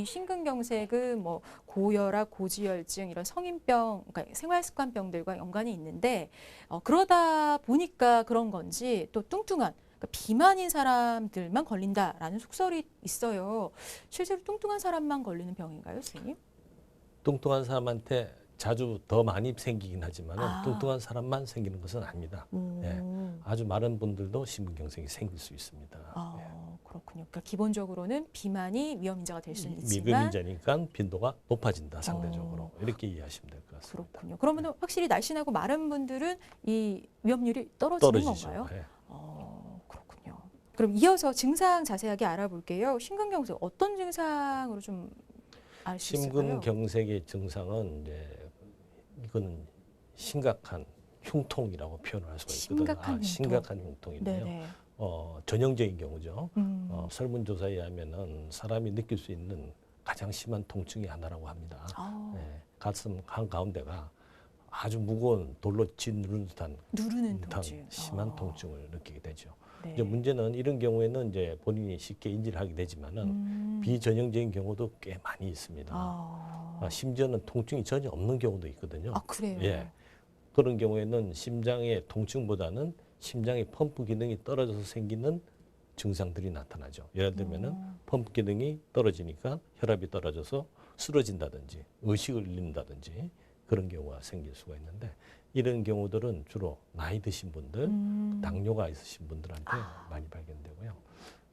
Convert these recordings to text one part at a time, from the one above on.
이 심근경색은 뭐 고혈압, 고지혈증 이런 성인병, 그러니까 생활습관병들과 연관이 있는데 어, 그러다 보니까 그런 건지 또 뚱뚱한 그러니까 비만인 사람들만 걸린다라는 속설이 있어요. 실제로 뚱뚱한 사람만 걸리는 병인가요, 선생님? 뚱뚱한 사람한테 자주 더 많이 생기긴 하지만 아. 뚱뚱한 사람만 생기는 것은 아닙니다. 오. 예. 아주 많은 분들도 심근경색이 생길 수 있습니다. 아, 예. 그렇군요. 그러니까 기본적으로는 비만이 위험 인자가 될 수는 있지만 미금 인자니까 빈도가 높아진다 상대적으로 이렇게 이해하시면 될 것 같습니다. 어. 그렇군요. 그러면 확실히 날씬하고 마른 분들은 이 위험률이 떨어지는 떨어지죠. 건가요? 예. 어, 그렇군요. 그럼 이어서 증상 자세하게 알아볼게요. 심근경색 어떤 증상으로 좀 알 수 있을까요? 심근경색의 증상은 이제 이거는 심각한 흉통이라고 표현을 할 수가 있거든요. 심각한 아, 흉통. 심각한 흉통인데요. 네네. 어, 전형적인 경우죠. 음. 어, 설문조사에 의하면은 사람이 느낄 수 있는 가장 심한 통증이 하나라고 합니다. 아, 예, 가슴 한 가운데가 아주 무거운 돌로 짓누른 듯한 누르는 듯한 통증. 심한 아, 통증을 느끼게 되죠. 네. 이제 문제는 이런 경우에는 이제 본인이 쉽게 인지를 하게 되지만은 음. 비전형적인 경우도 꽤 많이 있습니다. 아, 아, 심지어는 통증이 전혀 없는 경우도 있거든요. 아, 그래요. 예. 그런 경우에는 심장의 통증보다는 심장의 펌프 기능이 떨어져서 생기는 증상들이 나타나죠. 예를 들면은 어. 펌프 기능이 떨어지니까 혈압이 떨어져서 쓰러진다든지 의식을 잃는다든지 그런 경우가 생길 수가 있는데 이런 경우들은 주로 나이 드신 분들, 음. 당뇨가 있으신 분들한테 아. 많이 발견되고요.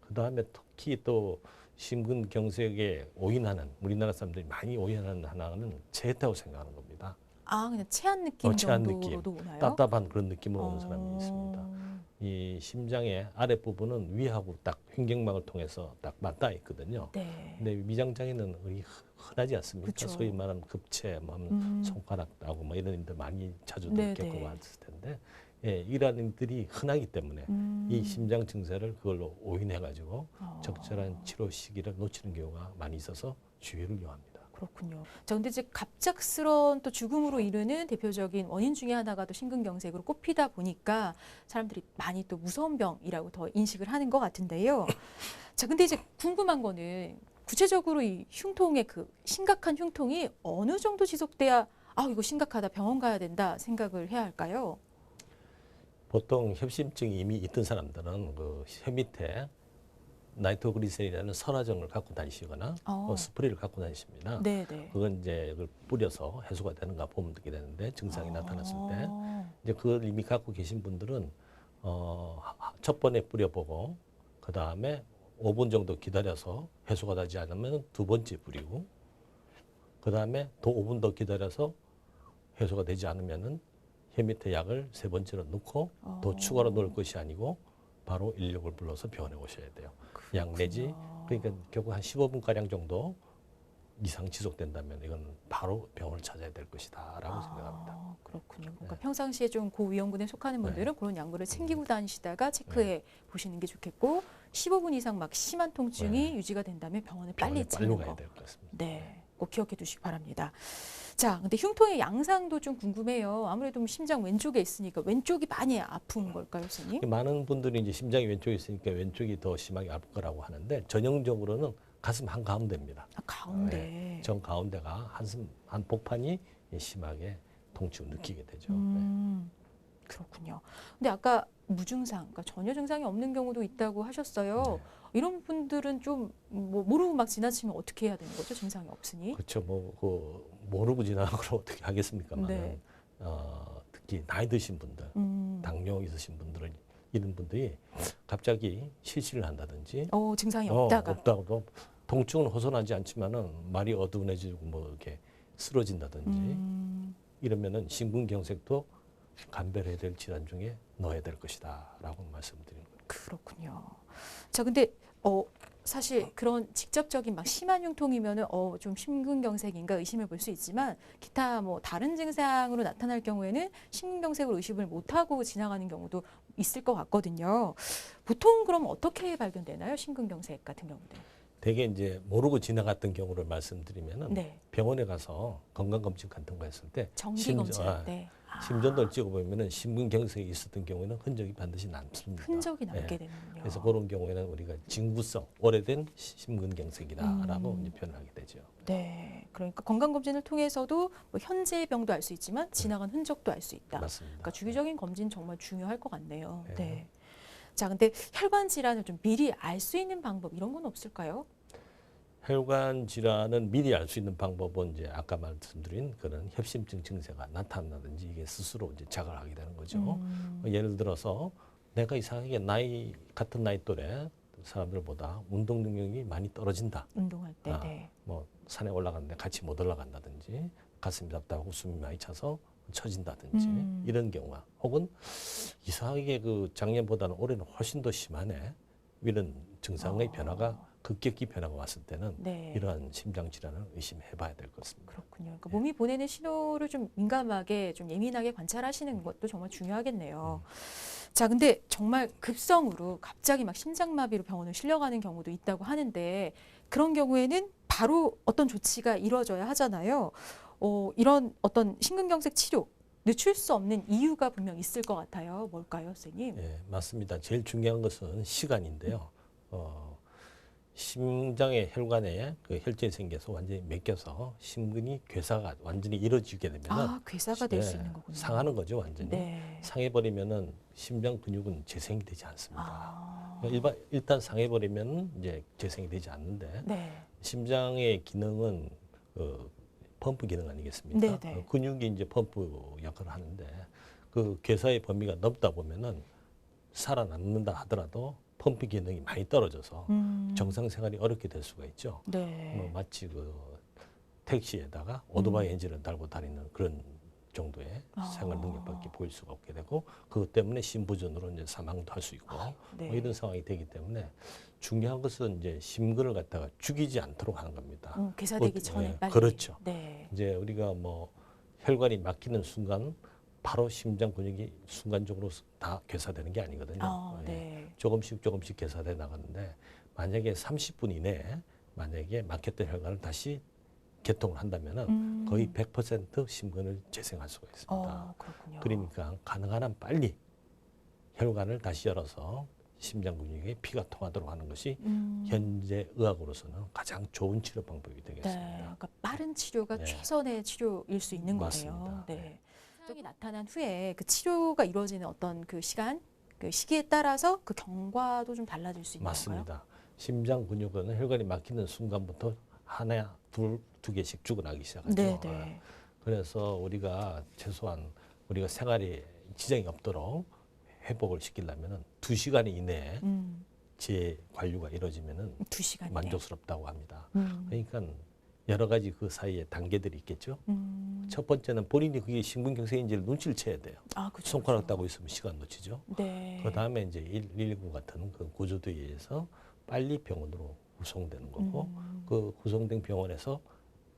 그 다음에 특히 또 심근경색에 오인하는 우리나라 사람들이 많이 오인하는 하나는 체했다고 생각하는 겁니다. 아, 그냥 체한 느낌 어, 체한 느낌. 정도로도 오나요? 답답한 그런 느낌으로 오는 사람이 어. 있습니다. 이 심장의 아랫부분은 위하고 딱 횡격막을 통해서 딱 맞닿아 있거든요. 네. 근데 위장장애는 거의 흔- 흔하지 않습니까? 그쵸. 소위 말하는 급체, 뭐 음. 손가락 나고 뭐 이런 일들 많이 자주 네네. 겪어봤을 텐데, 예, 이런 일들이 흔하기 때문에 음. 이 심장 증세를 그걸로 오인해 가지고 어. 적절한 치료 시기를 놓치는 경우가 많이 있어서 주의를 요합니다. 그렇군요. 자, 근데 이제 갑작스러운 또 죽음으로 이르는 대표적인 원인 중에 하나가 또 심근경색으로 꼽히다 보니까 사람들이 많이 또 무서운 병이라고 더 인식을 하는 것 같은데요. 자, 근데 이제 궁금한 거는 구체적으로 이 흉통의 그 심각한 흉통이 어느 정도 지속돼야 아, 이거 심각하다. 병원 가야 된다 생각을 해야 할까요? 보통 협심증이 이미 있던 사람들은 그 혀 밑에 나이트로그리세린이라는 선화정을 갖고 다니시거나 어. 어, 스프레이를 갖고 다니십니다. 네, 네. 그건 이제 그걸 뿌려서 해소가 되는가 보면 되게 되는데 증상이 나타났을 때 어. 이제 그걸 이미 갖고 계신 분들은 어, 첫 번에 뿌려보고 그 다음에 5분 정도 기다려서 해소가 되지 않으면 두 번째 뿌리고 그 다음에 또 5분 더 기다려서 해소가 되지 않으면은 혀 밑에 약을 세 번째로 넣고 더 어. 추가로 넣을 것이 아니고 바로 인력을 불러서 병원에 오셔야 돼요. 약 내지 그렇구나. 그러니까 결국 한 15분 가량 정도 이상 지속된다면 이건 바로 병원을 찾아야 될 것이다라고 생각합니다. 아, 그렇군요. 그러니까 네. 평상시에 좀 고위험군에 속하는 분들은 그런 약물을 챙기고 다니시다가 체크해 네. 보시는 게 좋겠고 15분 이상 막 심한 통증이 네. 유지가 된다면 병원에 빨리 빨리 가야 거. 될것 같습니다. 네. 꼭 기억해 두시기 바랍니다. 자, 근데 흉통의 양상도 좀 궁금해요. 아무래도 뭐 심장 왼쪽에 있으니까 왼쪽이 많이 아픈 걸까요, 선생님? 많은 분들이 이제 심장이 왼쪽에 있으니까 왼쪽이 더 심하게 아플 거라고 하는데 전형적으로는 가슴 한 가운데입니다. 아, 가운데. 네. 정 가운데가 한숨 한 복판이 심하게 통증을 느끼게 되죠. 네. 음, 그렇군요. 근데 아까 무증상, 그러니까 전혀 증상이 없는 경우도 있다고 하셨어요. 네. 이런 분들은 좀 뭐 모르고 막 지나치면 어떻게 해야 되는 거죠? 증상이 없으니? 그렇죠. 뭐, 그, 모르고 지나가고 어떻게 하겠습니까만, 네. 어, 특히 나이 드신 분들, 음. 당뇨 있으신 분들은 이런 분들이 갑자기 실신을 한다든지, 어, 증상이 어, 없다가. 없다고도 통증은 호전하지 않지만은 말이 어두운해지고 뭐 이렇게 쓰러진다든지 음, 이러면은 심근경색도 감별해야 될 질환 중에 넣어야 될 것이다 라고 말씀드리는 거예요. 그렇군요. 자, 근데 어 사실 그런 직접적인 막 심한 흉통이면은 어 좀 심근경색인가 의심해 볼 수 있지만 기타 뭐 다른 증상으로 나타날 경우에는 심근경색으로 의심을 못 하고 지나가는 경우도 있을 것 같거든요. 보통 그럼 어떻게 발견되나요? 심근경색 같은 경우는? 대개 이제 모르고 지나갔던 경우를 말씀드리면은 네. 병원에 가서 건강검진 같은 거 했을 때 정기 심장- 검진. 아, 네. 심전도를 찍어보면은 심근경색이 있었던 경우에는 흔적이 반드시 남습니다. 흔적이 남게 예. 되는군요. 그래서 그런 경우에는 우리가 징구성 오래된 심근경색이다라고 음. 표현하게 되죠. 네, 그러니까 건강검진을 통해서도 뭐 현재의 병도 알 수 있지만 지나간 흔적도 알 수 있다. 맞습니다. 그러니까 주기적인 검진 정말 중요할 것 같네요. 네. 네. 자, 근데 혈관 질환을 좀 미리 알 수 있는 방법 이런 건 없을까요? 혈관 질환은 미리 알 수 있는 방법은 이제 아까 말씀드린 그런 협심증 증세가 나타난다든지 이게 스스로 이제 자각을 하게 되는 거죠. 음, 뭐 예를 들어서 내가 이상하게 나이 같은 나이 또래 사람들보다 운동 능력이 많이 떨어진다. 운동할 때. 아. 네. 뭐 산에 올라갔는데 같이 못 올라간다든지 가슴이 답답하고 숨이 많이 차서 처진다든지 음. 이런 경우가 혹은 이상하게 그 작년보다는 올해는 훨씬 더 심하네 이런 증상의 어. 변화가 급격히 변화가 왔을 때는 네. 이러한 심장 질환을 의심해 봐야 될 것 같습니다. 그렇군요. 그러니까 네. 몸이 보내는 신호를 좀 민감하게 좀 예민하게 관찰하시는 것도 정말 중요하겠네요. 음. 자, 근데 정말 급성으로 갑자기 막 심장마비로 병원을 실려가는 경우도 있다고 하는데 그런 경우에는 바로 어떤 조치가 이루어져야 하잖아요. 어, 이런 어떤 심근경색 치료 늦출 수 없는 이유가 분명 있을 것 같아요. 뭘까요, 선생님? 예, 맞습니다. 제일 중요한 것은 시간인데요. 어, 심장의 혈관에 그 혈전이 생겨서 완전히 맥혀서 심근이 괴사가 완전히 이루어지게 되면은 아, 괴사가 될수 예, 있는 거군요. 상하는 거죠, 완전히. 네. 상해버리면은 심장 근육은 재생이 되지 않습니다. 아, 그러니까 일반, 일단 상해버리면 이제 재생이 되지 않는데 네. 심장의 기능은 그 펌프 기능 아니겠습니까? 네, 네. 어, 근육이 이제 펌프 역할을 하는데 그 괴사의 범위가 넘다 보면은 살아남는다 하더라도 펌프 기능이 많이 떨어져서 음, 정상 생활이 어렵게 될 수가 있죠. 네. 뭐 마치 그 택시에다가 오토바이 음. 엔진을 달고 다니는 그런 정도의 아. 생활 능력밖에 보일 수가 없게 되고 그것 때문에 심부전으로 이제 사망도 할 수 있고 네. 뭐 이런 상황이 되기 때문에 중요한 것은 이제 심근을 갖다가 죽이지 않도록 하는 겁니다. 음, 괴사되기 어, 전에 예, 빨리. 그렇죠. 네. 이제 우리가 뭐 혈관이 막히는 순간 바로 심장 근육이 순간적으로 다 괴사되는 게 아니거든요. 아, 예. 네. 조금씩 조금씩 괴사돼 나가는데 만약에 30분 이내에 만약에 막혔던 혈관을 다시 개통을 한다면은 음. 거의 100% 심근을 재생할 수가 있습니다. 어, 그렇군요. 그러니까 가능한 한 빨리 혈관을 다시 열어서 심장 근육에 피가 통하도록 하는 것이 음. 현재 의학으로서는 가장 좋은 치료 방법이 네. 되겠습니다. 그러니까 빠른 치료가 네. 최선의 치료일 수 있는 거네요. 맞습니다. 네. 증상이 나타난 후에 그 치료가 이루어지는 어떤 그 시간, 그 시기에 따라서 그 경과도 좀 달라질 수 있는? 맞습니다. 심장 근육은 혈관이 막히는 순간부터 하나, 둘, 두 개씩 죽어나기 시작하죠. 네, 네. 그래서 우리가 최소한 우리가 생활에 지장이 없도록 회복을 시키려면은 두 시간 이내에 음, 재관류가 이루어지면은 두 시간 이내. 만족스럽다고 합니다. 음, 그러니까 여러 가지 그 사이에 단계들이 있겠죠. 음. 첫 번째는 본인이 그게 심근경색인지를 눈치를 채야 돼요. 아, 그렇죠. 손가락. 따고 있으면 시간 놓치죠. 네. 그 다음에 이제 119 같은 그 구조대에 의해서 빨리 병원으로 구송되는 거고 음. 그 구성된 병원에서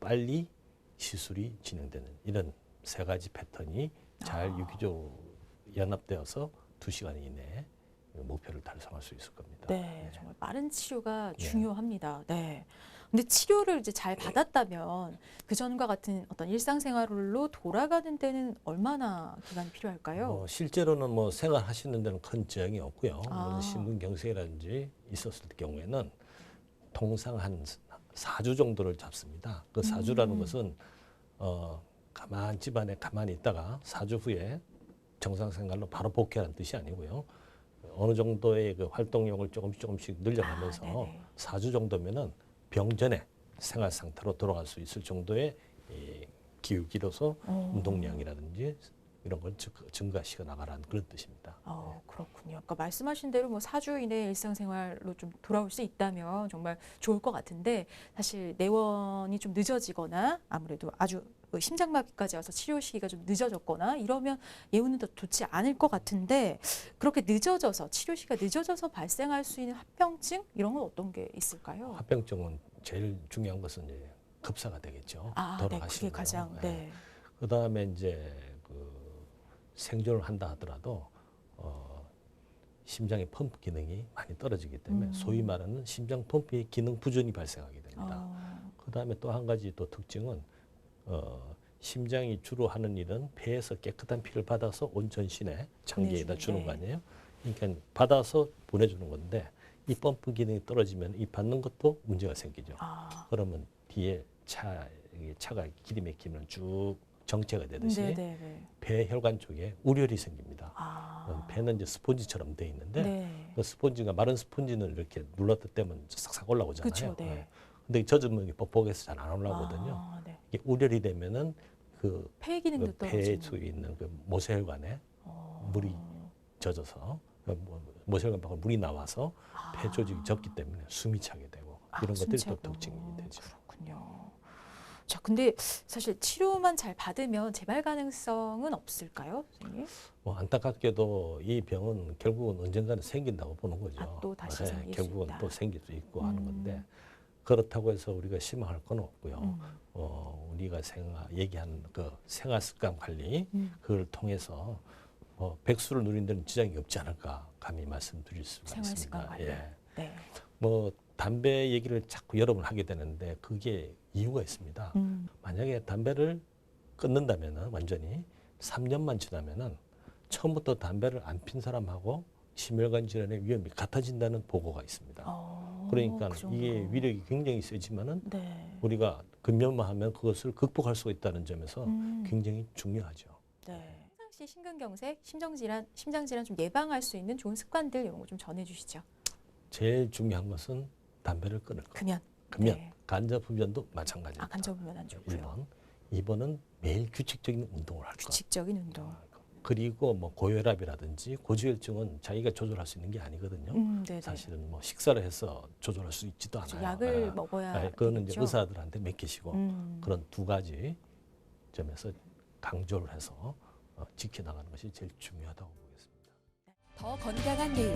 빨리 시술이 진행되는 이런 세 가지 패턴이 잘 아. 유기적으로 연합되어서 두 시간 이내에 목표를 달성할 수 있을 겁니다. 네, 정말 빠른 치료가 네. 중요합니다. 네. 근데 치료를 이제 잘 받았다면 그 전과 같은 어떤 일상생활로 돌아가는 데는 얼마나 기간이 필요할까요? 뭐 실제로는 뭐 생활하시는 데는 큰 지장이 없고요. 아. 심근경색이라든지 있었을 경우에는 통상 한 4주 정도를 잡습니다. 그 4주라는 음. 것은 어 가만 집안에 가만히 있다가 4주 후에 정상 생활로 바로 복귀하는 뜻이 아니고요. 어느 정도의 그 활동량을 조금씩 조금씩 늘려가면서 아, 네네. 4주 정도면은 병전에 생활 상태로 돌아갈 수 있을 정도의 이 기울기로서 어. 운동량이라든지 이런 걸 증- 증가시켜 나가라는 그런 뜻입니다. 어, 그렇군요. 아까 말씀하신 대로 뭐 4주 이내 일상생활로 좀 돌아올 수 있다면 정말 좋을 것 같은데 사실 내원이 좀 늦어지거나 아무래도 아주 그 심장마비까지 와서 치료 시기가 좀 늦어졌거나 이러면 예후는 더 좋지 않을 것 같은데 그렇게 늦어져서 치료 시기가 늦어져서 발생할 수 있는 합병증 이런 건 어떤 게 있을까요? 합병증은 제일 중요한 것은 이제 급사가 되겠죠. 아, 네, 돌아가시는 거. 가장 예. 네. 그다음에 이제 그 생존을 한다 하더라도 어, 심장의 펌프 기능이 많이 떨어지기 때문에 음. 소위 말하는 심장 펌프의 기능 부전이 발생하게 됩니다. 어, 그다음에 또 한 가지 또 특징은 어, 심장이 주로 하는 일은 폐에서 깨끗한 피를 받아서 온 전신에 장기에다 주는 네. 거 아니에요? 그러니까 받아서 보내주는 건데 이 펌프 기능이 떨어지면 이 받는 것도 문제가 생기죠. 아, 그러면 뒤에 차 차가 길이 막히면 쭉 정체가 되듯이 네네네. 폐 혈관 쪽에 우열이 생깁니다. 아, 폐는 이제 스폰지처럼 돼 있는데 네. 그 스폰지가 마른 스폰지는 이렇게 눌렀다 떼면 싹싹 올라오잖아요. 그쵸, 네. 근데 젖으면 뻑뻑해서 잘 안 올라오거든요. 아, 네. 이게 우열이 되면은 그, 폐 기능도 그 떨어지는. 폐 속에 있는 그 모세혈관에 어. 물이 젖어서 그 모- 모세혈관 밖으로 물이 나와서 폐 조직이 젖기 때문에 숨이 차게 되고 아, 이런 것들이 또. 특징이 되죠. 그렇군요. 자, 근데 사실 치료만 잘 받으면 재발 가능성은 없을까요, 선생님? 뭐 안타깝게도 이 병은 결국은 언젠가는 생긴다고 보는 거죠. 아, 또 다시 네, 생길 수 결국은. 또 생길 수 있고 하는 음. 건데 그렇다고 해서 우리가 실망할 건 없고요. 음. 어, 우리가 생활 얘기하는 그 생활 습관 관리 음. 그걸 통해서 어, 백수를 누린 데는 지장이 없지 않을까 감히 말씀드릴 수가 있습니다. 예. 네. 뭐 담배 얘기를 자꾸 여러 번 하게 되는데 그게 이유가 있습니다. 음. 만약에 담배를 끊는다면은 완전히 3년만 지나면은 처음부터 담배를 안 핀 사람하고 심혈관 질환의 위험이 같아진다는 보고가 있습니다. 어, 그러니까 그. 이게 위력이 굉장히 세지만은 네. 우리가 근면만 하면 그것을 극복할 수가 있다는 점에서 음. 굉장히 중요하죠. 네. 평상시 심근경색, 심정질환, 심장질환 좀 예방할 수 있는 좋은 습관들 이런 거 좀 전해주시죠. 제일 중요한 것은 담배를 끊을 것. 금연. 금연, 네. 간접흡연도 마찬가지입니다. 아, 간접흡연 안 좋고요. 1번. 2번은 매일 규칙적인 운동을 할 것. 규칙적인 운동. 그리고 뭐 고혈압이라든지 고지혈증은 자기가 조절할 수 있는 게 아니거든요. 음, 네네. 사실은 뭐 식사를 해서 조절할 수 있지도 그렇죠. 않아요. 약을 아, 먹어야 아, 그거는 이제 되겠죠. 의사들한테 맡기시고 음. 그런 두 가지 점에서 강조를 해서 어, 지켜나가는 것이 제일 중요하다고 보겠습니다. 더 건강한 내일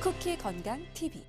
쿠키 건강 TV